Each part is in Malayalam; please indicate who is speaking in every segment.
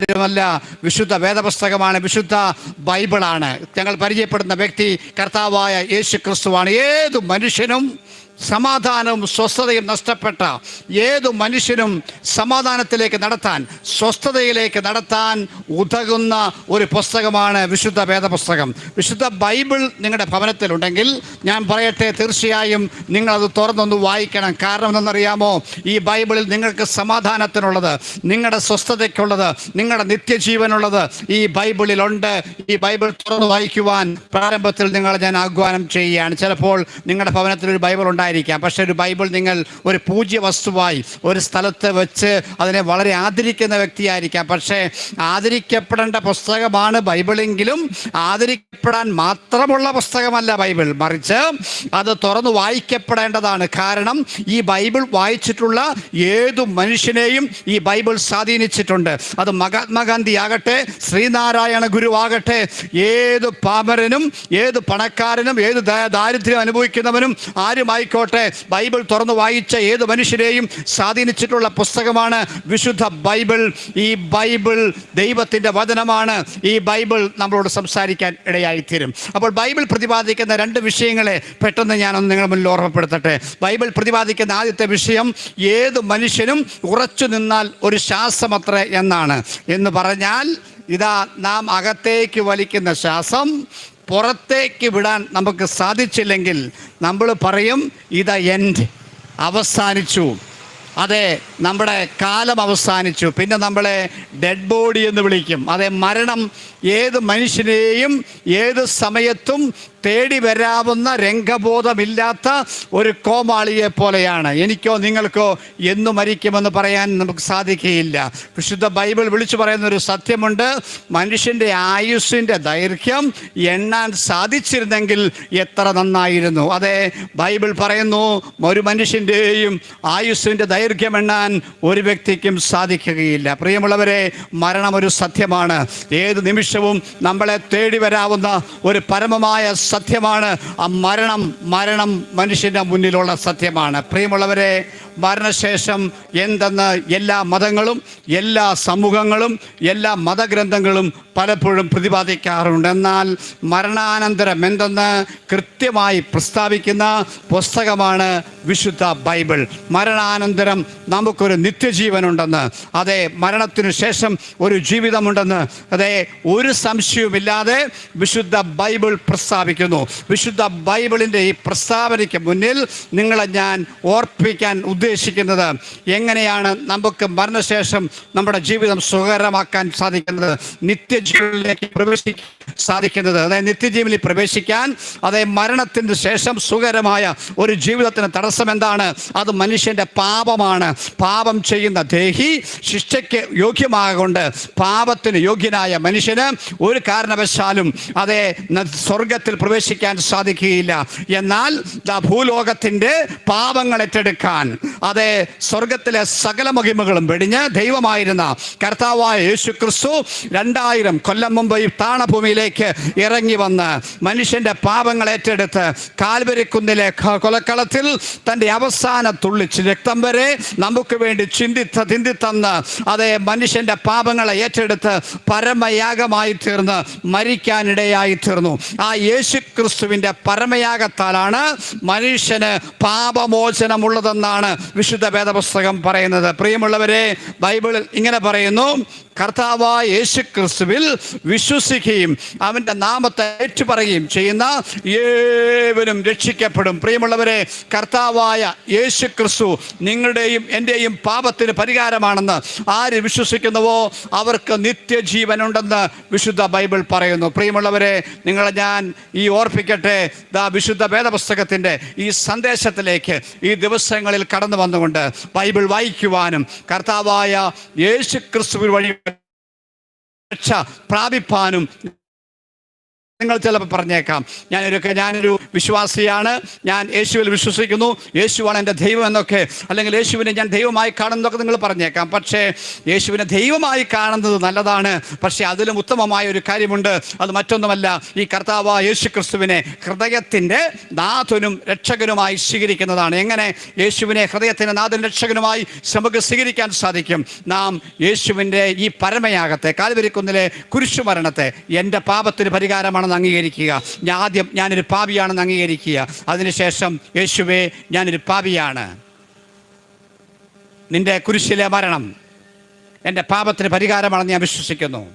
Speaker 1: മറ്റൊന്നുമല്ല വിശുദ്ധ വേദപുസ്തകമാണ് വിശുദ്ധ ബൈബിളാണ്. ഞങ്ങൾ പരിചയപ്പെടുന്ന വ്യക്തി കർത്താവായ യേശു ക്രിസ്തുവാണ് ഏത് മനുഷ്യനും സമാധാനവും സ്വസ്ഥതയും നഷ്ടപ്പെട്ട ഏതു മനുഷ്യനും സമാധാനത്തിലേക്ക് നടത്താൻ സ്വസ്ഥതയിലേക്ക് നടത്താൻ ഉതകുന്ന ഒരു പുസ്തകമാണ് വിശുദ്ധ വേദപുസ്തകം. വിശുദ്ധ ബൈബിൾ നിങ്ങളുടെ ഭവനത്തിലുണ്ടെങ്കിൽ ഞാൻ പറയട്ടെ തീർച്ചയായും നിങ്ങളത് തുറന്നൊന്ന് വായിക്കണം. കാരണം എന്തെന്നറിയാമോ ഈ ബൈബിളിൽ നിങ്ങൾക്ക് സമാധാനത്തിനുള്ളത് നിങ്ങളുടെ സ്വസ്ഥതയ്ക്കുള്ളത് നിങ്ങളുടെ നിത്യജീവനുള്ളത് ഈ ബൈബിളിലുണ്ട്. ഈ ബൈബിൾ തുറന്ന് വായിക്കുവാൻ പ്രാരംഭത്തിൽ നിങ്ങളെ ഞാൻ ആഹ്വാനം ചെയ്യുകയാണ്. ചിലപ്പോൾ നിങ്ങളുടെ ഭവനത്തിൽ ഒരു ബൈബിൾ ഉണ്ടായിരിക്കാം. പക്ഷെ ഒരു ബൈബിൾ നിങ്ങൾ ഒരു പൂജ്യ വസ്തുവായി ഒരു സ്ഥലത്ത് വെച്ച് അതിനെ വളരെ ആദരിക്കുന്ന വ്യക്തിയായിരിക്കാം. പക്ഷേ ആദരിക്കപ്പെടേണ്ട പുസ്തകമാണ് ബൈബിളെങ്കിലും ആദരിക്കപ്പെടാൻ മാത്രമുള്ള പുസ്തകമല്ല ബൈബിൾ. മറിച്ച് അത് തുറന്നു വായിക്കപ്പെടേണ്ടതാണ്. കാരണം ഈ ബൈബിൾ വായിച്ചിട്ടുള്ള ഏതു മനുഷ്യനെയും ഈ ബൈബിൾ സ്വാധീനിച്ചിട്ടുണ്ട്. അത് മഹാത്മാഗാന്ധി ആകട്ടെ ശ്രീനാരായണ ഗുരു ആകട്ടെ ഏത് പാമരനും ഏത് പണക്കാരനും ഏത് ദാരിദ്ര്യം അനുഭവിക്കുന്നവനും ആരുമായിക്കോട്ടെ ബൈബിൾ തുറന്നു വായിച്ച ഏത് മനുഷ്യരെയും സ്വാധീനിച്ചിട്ടുള്ള പുസ്തകമാണ് വിശുദ്ധ ബൈബിൾ. ഈ ബൈബിൾ ദൈവത്തിന്റെ വചനമാണ്. ഈ ബൈബിൾ നമ്മളോട് സംസാരിക്കാൻ ഇടയായിത്തീരും. അപ്പോൾ ബൈബിൾ പ്രതിപാദിക്കുന്ന രണ്ട് വിഷയങ്ങളെ പെട്ടെന്ന് ഞാനൊന്ന് നിങ്ങളുടെ മുന്നിൽ ഓർമ്മപ്പെടുത്തട്ടെ. ബൈബിൾ പ്രതിപാദിക്കുന്ന ആദ്യത്തെ വിഷയം ഏത് മനുഷ്യനും ഉറച്ചു നിന്നാൽ ഒരു ശ്വാസമത്ര എന്നാണ്. എന്ന് പറഞ്ഞാൽ ഇതാ നാം അകത്തേക്ക് വലിക്കുന്ന ശ്വാസം പുറത്തേക്ക് വിടാൻ നമുക്ക് സാധിച്ചില്ലെങ്കിൽ നമ്മൾ പറയും ഇത് എൻഡ് അവസാനിച്ചു. അതെ നമ്മുടെ കാലം അവസാനിച്ചു. പിന്നെ നമ്മളെ ഡെഡ് ബോഡി എന്ന് വിളിക്കും. അതെ മരണം ഏത് മനുഷ്യനെയും ഏത് സമയത്തും തേടി വരാവുന്ന രംഗബോധമില്ലാത്ത ഒരു കോമാളിയെ പോലെയാണ്. എനിക്കോ നിങ്ങൾക്കോ എന്നു മരിക്കുമെന്ന് പറയാൻ നമുക്ക് സാധിക്കുകയില്ല. വിശുദ്ധ ബൈബിൾ വിളിച്ചു പറയുന്ന ഒരു സത്യമുണ്ട്. മനുഷ്യന്റെ ആയുസ്സിന്റെ ദൈർഘ്യം എണ്ണാൻ സാധിച്ചിരുന്നെങ്കിൽ എത്ര നന്നായിരുന്നു. അതെ ബൈബിൾ പറയുന്നു ഒരു മനുഷ്യന്റെയും ആയുസ്സിന്റെ ദൈർഘ്യം എണ്ണാൻ ഒരു വ്യക്തിക്കും സാധിക്കുകയില്ല. പ്രിയമുള്ളവരെ മരണം ഒരു സത്യമാണ്. ഏത് നിമിഷവും നമ്മളെ തേടി വരാവുന്ന ഒരു പരമമായ സത്യമാണ്. ആ മരണം മരണം മനുഷ്യന്റെ മുന്നിലുള്ള സത്യമാണ്. പ്രിയമുള്ളവരെ മരണശേഷം എന്തെന്ന് എല്ലാ മതങ്ങളും എല്ലാ സമൂഹങ്ങളും എല്ലാ മതഗ്രന്ഥങ്ങളും പലപ്പോഴും പ്രതിപാദിക്കാറുണ്ട്. എന്നാൽ മരണാനന്തരം എന്തെന്ന് കൃത്യമായി പ്രസ്താവിക്കുന്ന പുസ്തകമാണ് വിശുദ്ധ ബൈബിൾ. മരണാനന്തരം നമുക്കൊരു നിത്യജീവനുണ്ടെന്ന് അതെ മരണത്തിനു ശേഷം ഒരു ജീവിതമുണ്ടെന്ന് അതെ ഒരു സംശയവുമില്ലാതെ വിശുദ്ധ ബൈബിൾ പ്രസ്താവിക്കുന്നു. വിശുദ്ധ ബൈബിളിന്റെ ഈ പ്രസ്താവനയ്ക്ക് മുന്നിൽ നിങ്ങളെ ഞാൻ ഓർപ്പിക്കാൻ ഉദ്ദേശിക്കുന്നത് എങ്ങനെയാണ് നമുക്ക് മരണശേഷം നമ്മുടെ ജീവിതം സുഖകരമാക്കാൻ സാധിക്കുന്നത്? നിത്യജീവനിലേക്ക് പ്രവേശിക്കാൻ സാധിക്കുന്നത്. അതായത് നിത്യജീവനിൽ പ്രവേശിക്കാൻ അതായത് മരണത്തിന് ശേഷം സുഖകരമായ ഒരു ജീവിതത്തിന് തടസ്സം എന്താണ്? അത് മനുഷ്യന്റെ പാപമാണ്. പാപം ചെയ്യുന്ന ദേഹി ശിക്ഷയ്ക്ക് യോഗ്യമാകൊണ്ട് പാപത്തിന് യോഗ്യനായ മനുഷ്യന് ഒരു കാരണവശാലും അതേ സ്വർഗത്തിൽ പ്രവേശിക്കാൻ സാധിക്കുകയില്ല. എന്നാൽ ഭൂലോകത്തിന്റെ പാപങ്ങൾ ഏറ്റെടുക്കാൻ അതെ സ്വർഗത്തിലെ സകല മഹിമകളും വെടിഞ്ഞ് ദൈവമായിരുന്ന കർത്താവായ യേശു ക്രിസ്തു രണ്ടായിരം കൊല്ലം മുമ്പ് ഈ താണഭൂമിയിലേക്ക് ഇറങ്ങി വന്ന് മനുഷ്യന്റെ പാപങ്ങൾ ഏറ്റെടുത്ത് കാൽവരിക്കുന്നിലെ കൊലക്കളത്തിൽ തന്റെ അവസാന തുള്ളിച്ച് രക്തം വരെ നമുക്ക് വേണ്ടി ചിന്തിത്ത തിന്തിത്തന്ന് അതേ മനുഷ്യന്റെ പാപങ്ങളെ ഏറ്റെടുത്ത് പരമയാഗമായി തീർന്ന് മരിക്കാനിടയായി തീർന്നു. ആ യേശു ക്രിസ്തുവിന്റെ പരമയാഗത്താലാണ് മനുഷ്യന് പാപമോചനമുള്ളതെന്നാണ് വിശുദ്ധ വേദപുസ്തകം പറയുന്നത്. പ്രിയമുള്ളവരെ ബൈബിളിൽ ഇങ്ങനെ പറയുന്നു കർത്താവായ യേശു ക്രിസ്തുവിൽ വിശ്വസിക്കുകയും അവന്റെ നാമത്തെ ഏറ്റുപറയുകയും ചെയ്യുന്ന ഏവരും രക്ഷിക്കപ്പെടും. പ്രിയമുള്ളവരെ കർത്താവായ യേശു ക്രിസ്തു നിങ്ങളുടെയും എന്റെയും പാപത്തിന് പരിഹാരമാണെന്ന് ആര് വിശ്വസിക്കുന്നുവോ അവർക്ക് നിത്യജീവനുണ്ടെന്ന് വിശുദ്ധ ബൈബിൾ പറയുന്നു. പ്രിയമുള്ളവരെ നിങ്ങളെ ഞാൻ ഈ ഓർപ്പിക്കട്ടെ ദ വിശുദ്ധ വേദപുസ്തകത്തിന്റെ ഈ സന്ദേശത്തിലേക്ക് ഈ ദിവസങ്ങളിൽ കടന്നു വന്നുകൊണ്ട് ബൈബിൾ വായിക്കുവാനും കർത്താവായ യേശു ക്രിസ്തുവിൽ വഴി പ്രാപിപ്പാനും നിങ്ങൾ ചിലപ്പോൾ പറഞ്ഞേക്കാം. ഞാനൊരു ഞാനൊരു വിശ്വാസിയാണ്. ഞാൻ യേശുവിൽ വിശ്വസിക്കുന്നു. യേശുവാണ് എന്റെ ദൈവം എന്നൊക്കെ. അല്ലെങ്കിൽ യേശുവിനെ ഞാൻ ദൈവമായി കാണുന്നതൊക്കെ നിങ്ങൾ പറഞ്ഞേക്കാം. പക്ഷേ യേശുവിനെ ദൈവമായി കാണുന്നത് നല്ലതാണ്. പക്ഷേ അതിലും ഉത്തമമായ ഒരു കാര്യമുണ്ട്. അത് മറ്റൊന്നുമല്ല. ഈ കർത്താവ് യേശു ക്രിസ്തുവിനെ ഹൃദയത്തിന്റെ നാഥനും രക്ഷകനുമായി സ്വീകരിക്കുന്നതാണ്. എങ്ങനെ യേശുവിനെ ഹൃദയത്തിന്റെ നാഥനും രക്ഷകനുമായി നമുക്ക് സ്വീകരിക്കാൻ സാധിക്കും? നാം യേശുവിന്റെ ഈ പരമയാഗത്തെ കാൽവരിക്കുന്നിലെ കുരിശുമരണത്തെ എന്റെ പാപത്തിന് പരിഹാരമാണെന്ന് അംഗീകരിക്കുക. ഞാൻ ആദ്യം ഞാനൊരു പാപിയാണെന്ന് അംഗീകരിക്കുക. അതിനുശേഷം യേശുവേ ഞാനൊരു പാപിയാണ്. നിന്റെ കുരിശിലെ മരണം എന്റെ പാപത്തിന് പരിഹാരമാണെന്ന് ഞാൻ വിശ്വസിക്കുന്നു.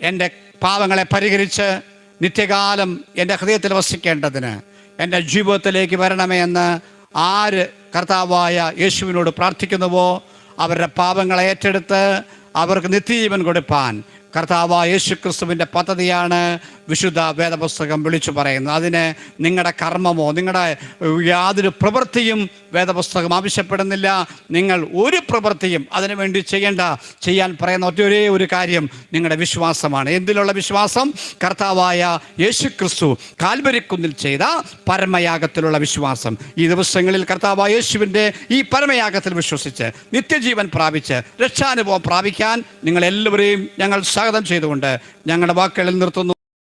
Speaker 1: എന്റെ പാപങ്ങളെ പരിഹരിച്ച് നിത്യകാലം എന്റെ ഹൃദയത്തിൽ വസിക്കേണ്ടതിന് എന്റെ ജീവിതത്തിലേക്ക് വരണമേ എന്ന് ആര് കർത്താവായ യേശുവിനോട് പ്രാർത്ഥിക്കുന്നുവോ? അവരുടെ പാപങ്ങളെ ഏറ്റെടുത്ത് അവർക്ക് നിത്യജീവൻ കൊടുപ്പാൻ കർത്താവായ യേശു ക്രിസ്തുവിന്റെ പദ്ധതിയാണ് വിശുദ്ധ വേദപുസ്തകം വിളിച്ചു പറയുന്നത്. അതിന് നിങ്ങളുടെ കർമ്മമോ നിങ്ങളുടെ യാതൊരു പ്രവൃത്തിയും വേദപുസ്തകം ആവശ്യപ്പെടുന്നില്ല. നിങ്ങൾ ഒരു പ്രവൃത്തിയും അതിനു വേണ്ടി ചെയ്യേണ്ട ചെയ്യാൻ പറയുന്ന ഒറ്റൊരേ ഒരു കാര്യം നിങ്ങളുടെ വിശ്വാസമാണ്. എന്തിലുള്ള വിശ്വാസം? കർത്താവായ യേശു ക്രിസ്തു കാൽവരിക്കുന്നിൽ ചെയ്ത പരമയാഗത്തിലുള്ള വിശ്വാസം. ഈ ദിവസങ്ങളിൽ കർത്താവായ യേശുവിന്റെ ഈ പരമയാഗത്തിൽ വിശ്വസിച്ച് നിത്യജീവൻ പ്രാപിച്ച് രക്ഷാനുഭവം പ്രാപിക്കാൻ നിങ്ങളെല്ലാവരെയും ഞങ്ങൾ സ്വാഗതം ചെയ്തുകൊണ്ട് ഞങ്ങളുടെ വാക്കുകളിൽ നിർത്തുന്നു.